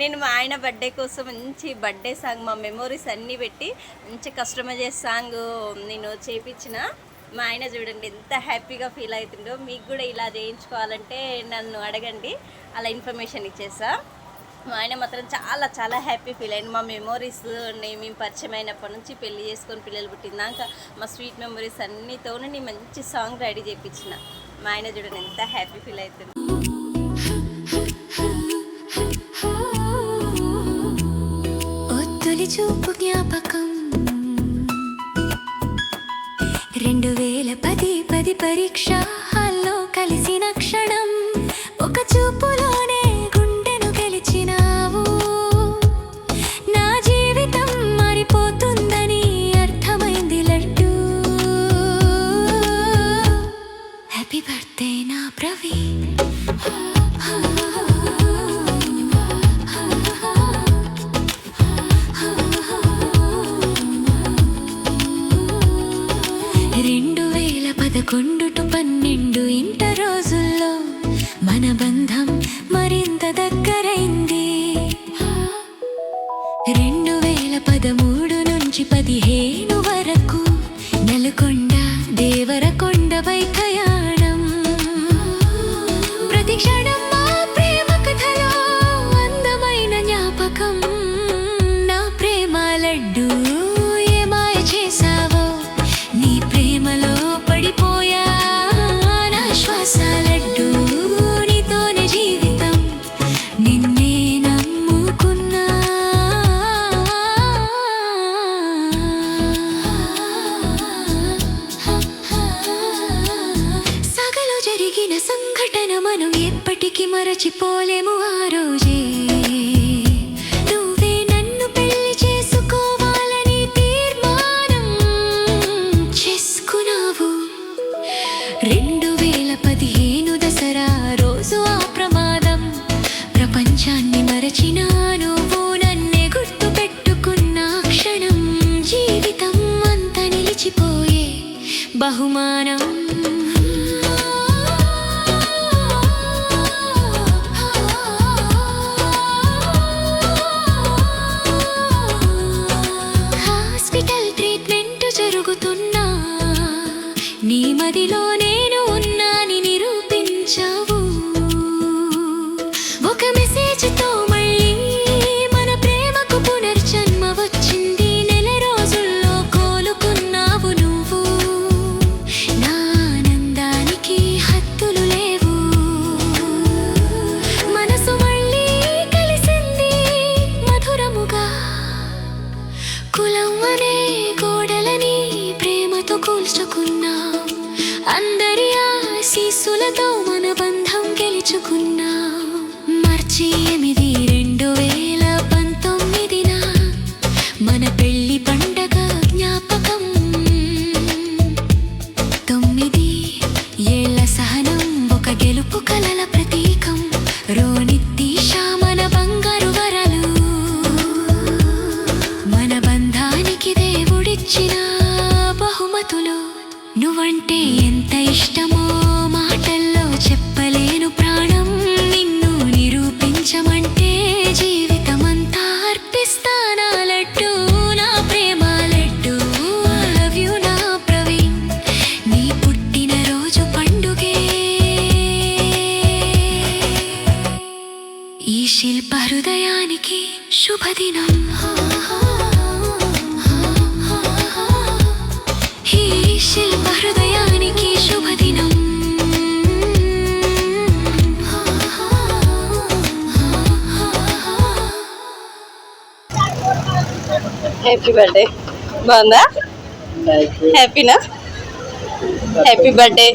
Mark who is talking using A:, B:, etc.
A: నేను మా ఆయన బర్త్డే కోసం మంచి బర్త్డే సాంగ్ మా మెమోరీస్ అన్నీ పెట్టి మంచి కస్టమైజ్ సాంగ్ నేను చేపించిన. మా ఆయన చూడండి ఎంత హ్యాపీగా ఫీల్ అవుతుండో. మీకు కూడా ఇలా చేయించుకోవాలంటే నన్ను అడగండి. అలా ఇన్ఫర్మేషన్ ఇచ్చేసా. మా ఆయన మాత్రం చాలా చాలా హ్యాపీ ఫీల్ అయింది. మా మెమోరీస్ మేము పరిచయం అయినప్పటి నుంచి పెళ్ళి చేసుకొని పిల్లలు పుట్టిందాక మా స్వీట్ మెమరీస్ అన్నితోనే నేను మంచి సాంగ్ రెడీ చేయించిన మా ఆయన చూడండి ఎంత హ్యాపీ ఫీల్ అవుతుంది
B: చూపు జ్ఞాపకం రెండు వేల పది పది పరీక్ష రెండు వేల పదకొండు టు పన్నెండు ఇంట రోజుల్లో మన బంధం మరింత దగ్గరైంది. రెండు వేల పదమూడు నుంచి పదిహేను వరకు నెలకొండ దేవరకొండ వైఖయా సంఘటన మనం ఎప్పటికీ మరచిపోలేము ఆ రోజే. నువ్వే నన్ను పెళ్ళి చేసుకోవాలని తీర్మానం చేసుకున్నావు. రెండు వేల పదిహేను దసరా రోజు ఆ ప్రమాదం. ప్రపంచాన్ని మరచినాను నువ్వు నన్నే గుర్తు పెట్టుకున్న క్షణం. జీవితం అంత నిలిచిపోయే బహుమానం. నీ మదిలో నేను ఉన్నాని నిరూపించావు. ఒక మెసేజ్ మళ్ళీ మన ప్రేమకు పునర్జన్మ వచ్చింది. నెల రోజుల్లో కోలుకున్నావు నువ్వు. నా ఆనందానికి హద్దులు లేవు. మనసు మళ్ళీ కలిసింది మధురముగా. కులం అనే గోడలని ప్రేమతో కూల్చుకున్నా నువ్వంటే ఎంత ఇష్టమో మాటల్లో చెప్పలేను ప్రాణం.
A: హ్యాపీ బర్త్డే బాగుందా? హ్యాపీనా హ్యాపీ బర్త్డే